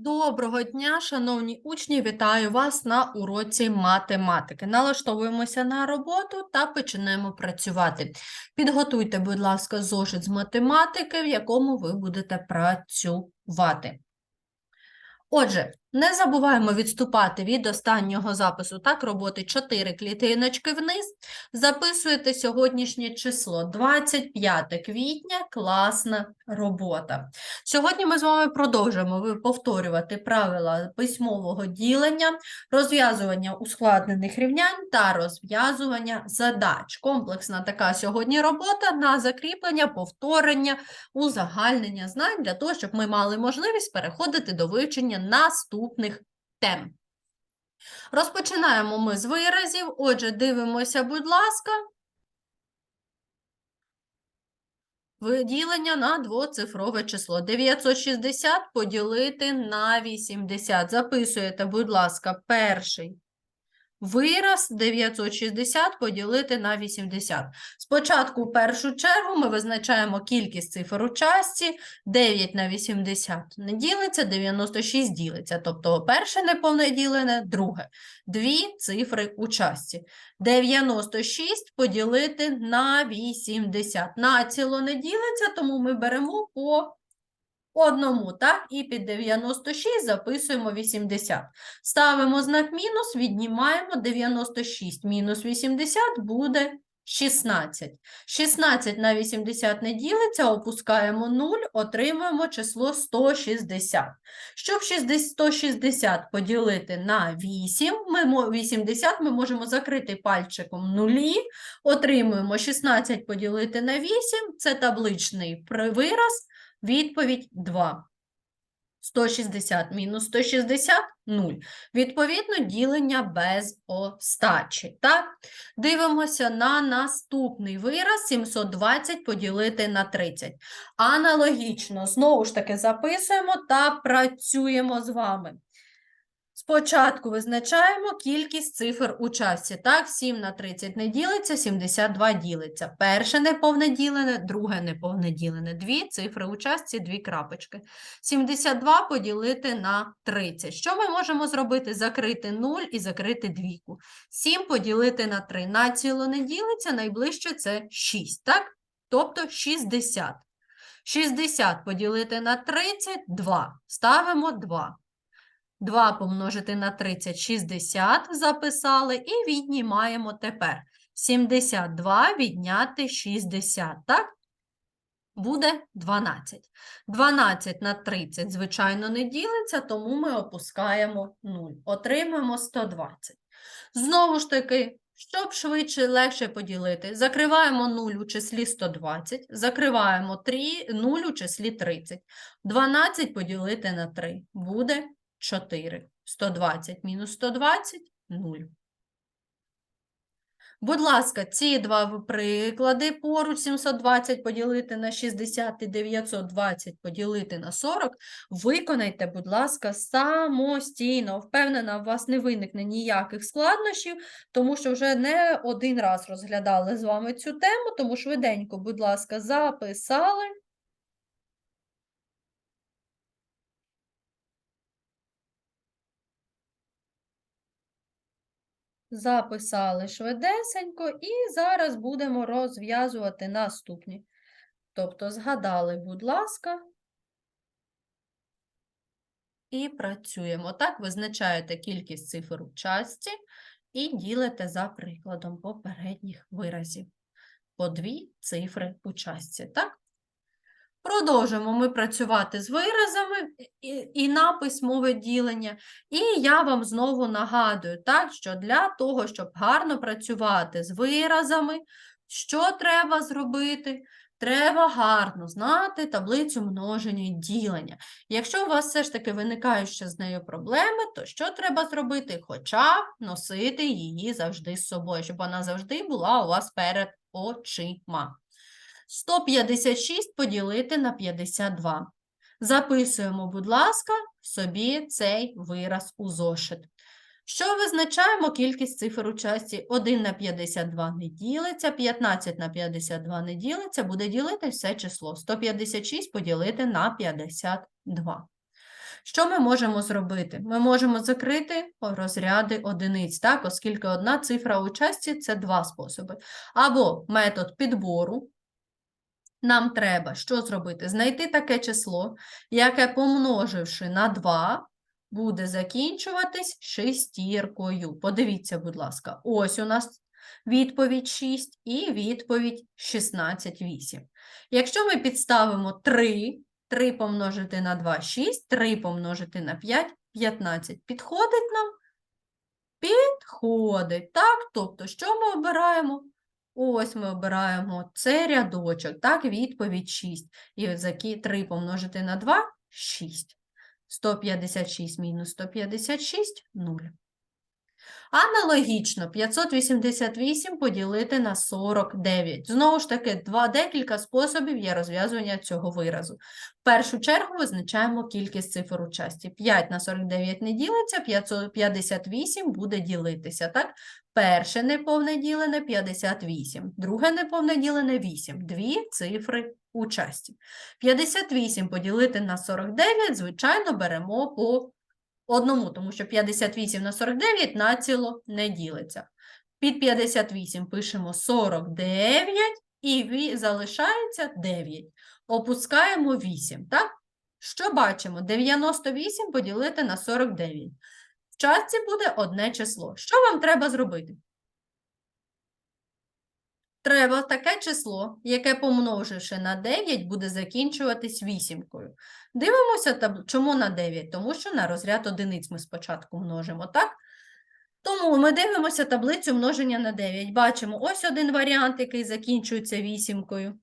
Доброго дня, шановні учні! Вітаю вас на уроці математики. Налаштовуємося на роботу та почнемо працювати. Підготуйте, будь ласка, зошит з математики, в якому ви будете працювати. Отже, не забуваємо відступати від останнього запису. Так, роботи 4 клітиночки вниз. Записуєте сьогоднішнє число 25 квітня. Класна робота. Сьогодні ми з вами продовжуємо повторювати правила письмового ділення, розв'язування ускладнених рівнянь та розв'язування задач. Комплексна така сьогодні робота на закріплення, повторення, узагальнення знань для того, щоб ми мали можливість переходити до вивчення наступних тем. Розпочинаємо ми з виразів. Отже, дивимося, будь ласка. Виділення на двоцифрове число. 960 поділити на 80. Записуєте, будь ласка, перший вираз 960 поділити на 80. Спочатку, в першу чергу, ми визначаємо кількість цифр у частці. 9 на 80 не ділиться, 96 ділиться. Тобто перше неповне ділене, друге. Дві цифри у частці. 96 поділити на 80. Націло не ділиться, тому ми беремо по одному, так? І під 96 записуємо 80. Ставимо знак мінус, віднімаємо 96 мінус 80 буде 16. 16 на 80 не ділиться, опускаємо 0, отримуємо число 160. Щоб 160 поділити на 8, ми, 80 ми можемо закрити пальчиком нулі, отримуємо 16 поділити на 8, це табличний вираз, відповідь 2. 160 мінус 160 – 0. Відповідно, ділення без остачі. Так? Дивимося на наступний вираз 720 поділити на 30. Аналогічно, знову ж таки, записуємо та працюємо з вами. Спочатку визначаємо кількість цифр у часі. Так, 7 на 30 не ділиться, 72 ділиться. Перше неповне ділене, друге неповне ділене. Дві цифри у частці, дві крапочки. 72 поділити на 30. Що ми можемо зробити? Закрити 0 і закрити двійку. 7 поділити на 3. Націло не ділиться, найближче це 6, так? Тобто 60. 60 поділити на 30 – 2. Ставимо 2. 2 помножити на 30 – 60 записали і віднімаємо тепер. 72 відняти 60, так? Буде 12. 12 на 30, звичайно, не ділиться, тому ми опускаємо 0. Отримаємо 120. Знову ж таки, щоб швидше, легше поділити, закриваємо 0 у числі 120, закриваємо 3, 0 у числі 30. 12 поділити на 3 буде 4. 120 мінус 120 – 0. Будь ласка, ці два приклади поруч 720 поділити на 60 і 920 поділити на 40 виконайте, будь ласка, самостійно. Впевнена, у вас не виникне ніяких складнощів, тому що вже не один раз розглядали з вами цю тему, тому швиденько, будь ласка, записали. Записали швидесенько і зараз будемо розв'язувати наступні. Тобто згадали, будь ласка, і працюємо. Так, визначаєте кількість цифр у частці і ділите за прикладом попередніх виразів. По дві цифри у частці, так? Продовжимо ми працювати з виразами і, і на письмове ділення. І я вам знову нагадую, так, що для того, щоб гарно працювати з виразами, що треба зробити? Треба гарно знати таблицю множення і ділення. Якщо у вас все ж таки виникають ще з нею проблеми, то що треба зробити? Хоча б носити її завжди з собою, щоб вона завжди була у вас перед очима. 156 поділити на 52. Записуємо, будь ласка, собі цей вираз у зошит. Що визначаємо кількість цифр у часті? 1 на 52 не ділиться, 15 на 52 не ділиться, буде ділити все число. 156 поділити на 52. Що ми можемо зробити? Ми можемо закрити розряди одиниць, так, оскільки одна цифра у часті – це два способи. Або метод підбору. Нам треба що зробити? Знайти таке число, яке, помноживши на 2, буде закінчуватись шестіркою. Подивіться, будь ласка, ось у нас відповідь 6 і відповідь 16, 8. Якщо ми підставимо 3, 3 помножити на 2 – 6, 3 помножити на 5 – 15. Підходить нам? Підходить. Так, тобто, що ми обираємо? Ось ми обираємо цей рядочок, так, відповідь 6. І за 3 помножити на 2 – 6. 156 мінус 156 – 0. Аналогічно 588 поділити на 49. Знову ж таки, два декілька способів є розв'язування цього виразу. В першу чергу визначаємо кількість цифр у часті. 5 на 49 не ділиться, 58 буде ділитися. Так? Перше неповне ділене 58, друге неповне ділене 8. Дві цифри у часті. 58 поділити на 49, звичайно, беремо по одному, тому що 58 на 49 націло не ділиться. Під 58 пишемо 49 і залишається 9. Опускаємо 8, так? Що бачимо? 98 поділити на 49. В частці буде одне число. Що вам треба зробити? Треба таке число, яке, помноживши на 9, буде закінчуватись вісімкою. Дивимося, чому на 9? Тому що на розряд одиниць ми спочатку множимо, так? Тому ми дивимося таблицю множення на 9. Бачимо ось один варіант, який закінчується вісімкою.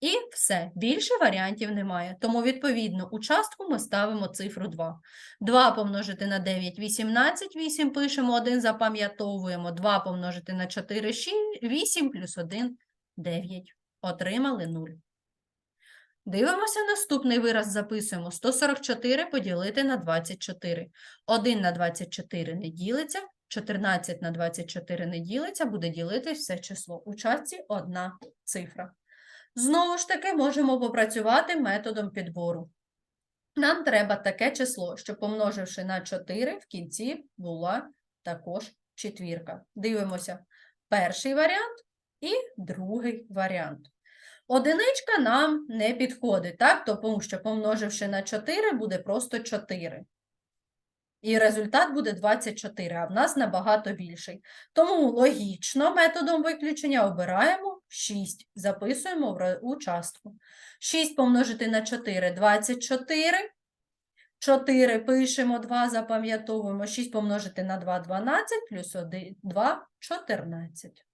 І все, більше варіантів немає. Тому, відповідно, у частку ми ставимо цифру 2. 2 помножити на 9 – 18, 8 пишемо, 1 запам'ятовуємо, 2 помножити на 4 – 8 плюс 1 – 9. Отримали 0. Дивимося наступний вираз, записуємо. 144 поділити на 24. 1 на 24 не ділиться, 14 на 24 не ділиться, буде ділитись все число. У частці одна цифра. Знову ж таки, можемо попрацювати методом підбору. Нам треба таке число, що помноживши на 4, в кінці була також четвірка. Дивимося перший варіант і другий варіант. Одиничка нам не підходить, так? Тому що помноживши на 4, буде просто 4. І результат буде 24, а в нас набагато більший. Тому логічно методом виключення обираємо 6. Записуємо в ре- у частку. 6 помножити на 4 – 24. 4 пишемо, 2 запам'ятовуємо. 6 помножити на 2 – 12, плюс 1, 2 – 14.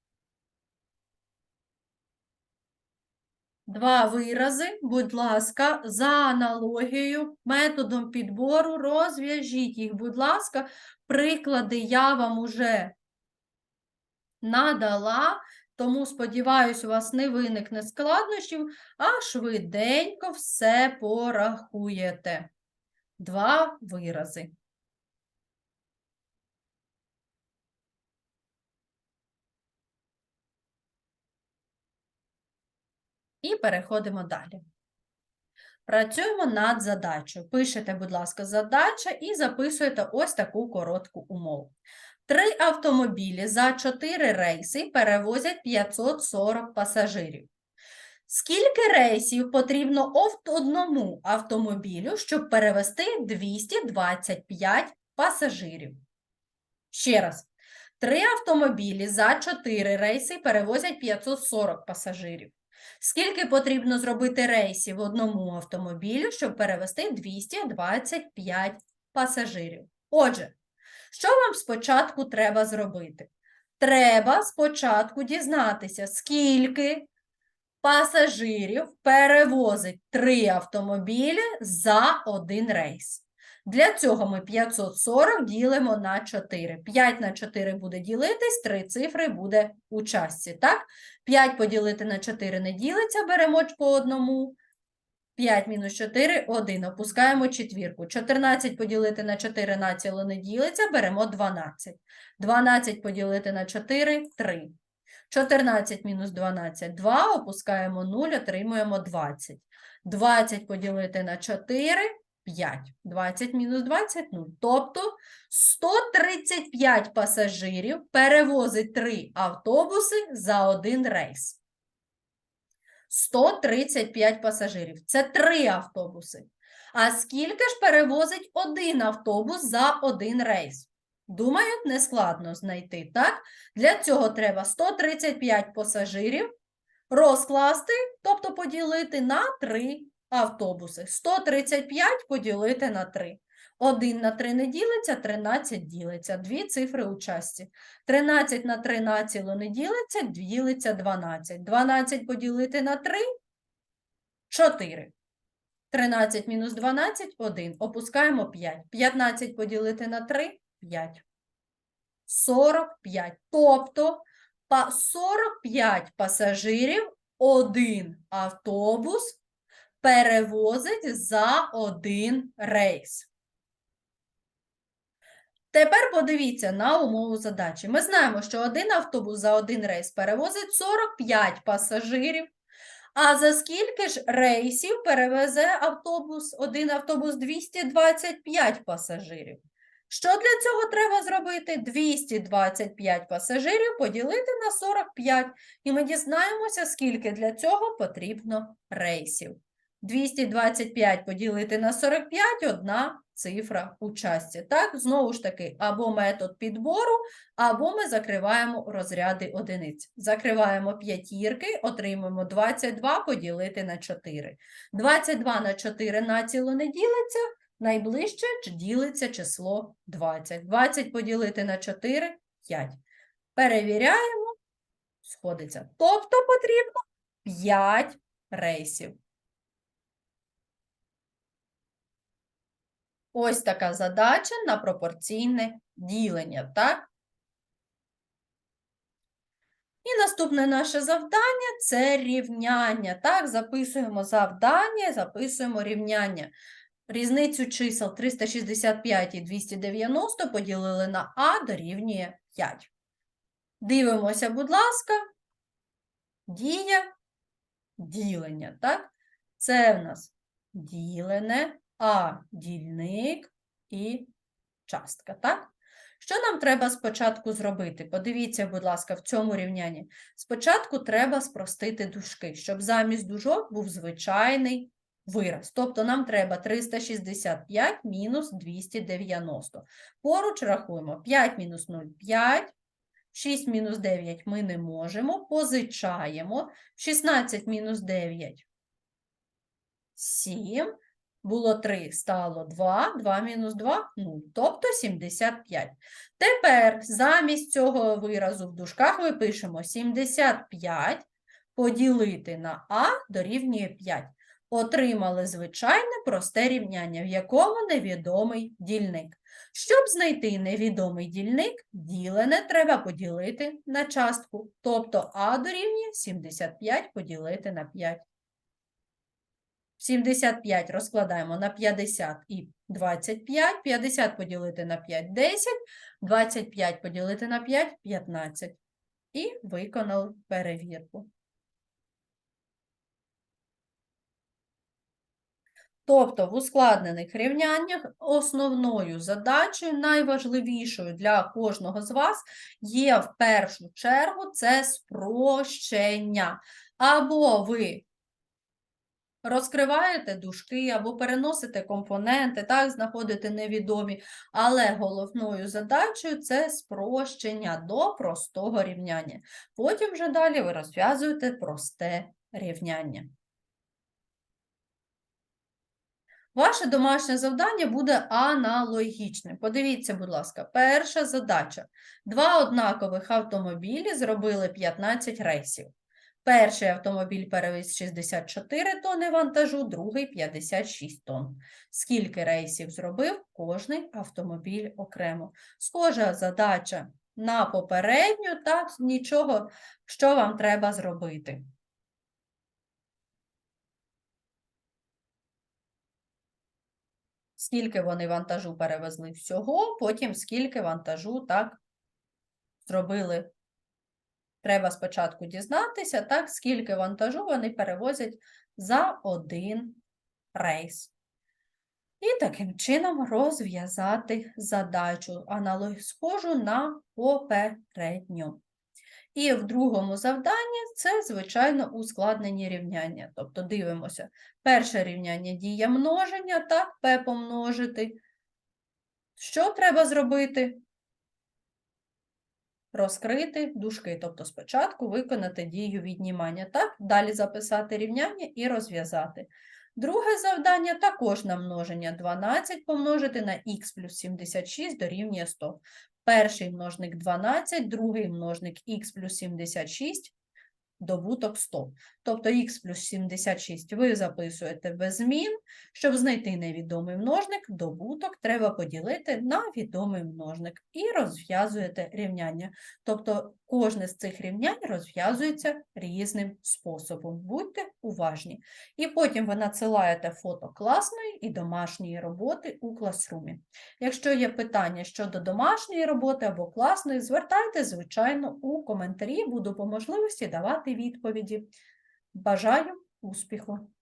Два вирази, будь ласка, за аналогією, методом підбору розв'яжіть їх, будь ласка. Приклади я вам уже надала, тому, сподіваюсь, у вас не виникне складнощів, а швиденько все порахуєте. Два вирази. І переходимо далі. Працюємо над задачею. Пишете, будь ласка, задача і записуєте ось таку коротку умову. Три автомобілі за 4 рейси перевозять 540 пасажирів. Скільки рейсів потрібно одному автомобілю, щоб перевезти 225 пасажирів? Ще раз. Три автомобілі за 4 рейси перевозять 540 пасажирів. Скільки потрібно зробити рейсів одному автомобілю, щоб перевезти 225 пасажирів? Отже, що вам спочатку треба зробити? Треба спочатку дізнатися, скільки пасажирів перевозить три автомобілі за один рейс. Для цього ми 540 ділимо на 4. 5 на 4 буде ділитись, 3 цифри буде у частці, так? 5 поділити на 4 не ділиться, беремо по одному. 5 мінус 4 – 1. Опускаємо четвірку. 14 поділити на 4 націло не ділиться, беремо 12. 12 поділити на 4 – 3. 14 мінус 12 – 2, опускаємо 0, отримуємо 20. 20 поділити на 4 5. 20 мінус 20 – 0. Тобто 135 пасажирів перевозить 3 автобуси за один рейс. 135 пасажирів. Це 3 автобуси. А скільки ж перевозить один автобус за один рейс? Думаю, нескладно знайти, так? Для цього треба 135 пасажирів розкласти, тобто поділити на 3 автобуси. 135 поділити на 3. 1 на 3 не ділиться, 13 ділиться. Дві цифри у часті. 13 на 3 націло не ділиться, ділиться 12. 12 поділити на 3 – 4. 13 мінус 12 – 1. Опускаємо 5. 15 поділити на 3 – 5. 45. Тобто 45 пасажирів один автобус перевозить за один рейс. Тепер подивіться на умову задачі. Ми знаємо, що один автобус за один рейс перевозить 45 пасажирів. А за скільки ж рейсів перевезе автобус, один автобус 225 пасажирів? Що для цього треба зробити? 225 пасажирів поділити на 45. І ми дізнаємося, скільки для цього потрібно рейсів. 225 поділити на 45 – одна цифра у часті. Так, знову ж таки, або метод підбору, або ми закриваємо розряди одиниць. Закриваємо п'ятірки, отримуємо 22 поділити на 4. 22 на 4 націло не ділиться, найближче ділиться число 20. 20 поділити на 4 – 5. Перевіряємо, сходиться. Тобто потрібно 5 рейсів. Ось така задача на пропорційне ділення, так? І наступне наше завдання – це рівняння. Так, записуємо завдання, записуємо рівняння. Різницю чисел 365 і 290 поділили на А дорівнює 5. Дивимося, будь ласка, дія ділення, так? Це в нас ділене, а дільник і частка, так? Що нам треба спочатку зробити? Подивіться, будь ласка, в цьому рівнянні. Спочатку треба спростити дужки, щоб замість дужок був звичайний вираз. Тобто нам треба 365 мінус 290. Поруч рахуємо 5 мінус 0 – 5, 6 мінус 9 ми не можемо, позичаємо, 16 мінус 9 – 7, було 3, стало 2, 2 мінус 2 – 0, тобто 75. Тепер замість цього виразу в дужках ми пишемо 75 поділити на А дорівнює 5. Отримали звичайне просте рівняння, в якому невідомий дільник. Щоб знайти невідомий дільник, ділене треба поділити на частку, тобто А дорівнює 75 поділити на 5. 75 розкладаємо на 50 і 25, 50 поділити на 5 – 10, 25 поділити на 5 – 15. І виконали перевірку. Тобто в ускладнених рівняннях основною задачею, найважливішою для кожного з вас, є в першу чергу це спрощення. Або ви розкриваєте дужки, або переносите компоненти, так, знаходите невідомі, але головною задачею це спрощення до простого рівняння. Потім вже далі ви розв'язуєте просте рівняння. Ваше домашнє завдання буде аналогічним. Подивіться, будь ласка, перша задача. Два однакових автомобілі зробили 15 рейсів. Перший автомобіль перевіз 64 тонни вантажу, другий 56 тонн. Скільки рейсів зробив кожний автомобіль окремо? Схожа задача на попередню, так, нічого, що вам треба зробити. скільки вони вантажу перевезли всього, потім скільки вантажу так зробили. Треба спочатку дізнатися, так, скільки вантажу вони перевозять за один рейс. І таким чином розв'язати задачу, аналог схожу на попередню. І в другому завданні це, звичайно, ускладнені рівняння. Тобто дивимося, перше рівняння дія множення, так, p помножити. Що треба зробити? Розкрити дужки, тобто спочатку виконати дію віднімання, так, далі записати рівняння і розв'язати. Друге завдання також на множення 12 помножити на х плюс 76 дорівнює 100. Перший множник 12, другий множник х плюс 76, добуток 100. Тобто х плюс 76 ви записуєте без змін. Щоб знайти невідомий множник, добуток треба поділити на відомий множник і розв'язуєте рівняння. Тобто кожне з цих рівнянь розв'язується різним способом. Будьте уважні. І потім ви надсилаєте фото класної і домашньої роботи у класрумі. Якщо є питання щодо домашньої роботи або класної, звертайте, звичайно, у коментарі, буду по можливості давати відповіді. Бажаю успіху!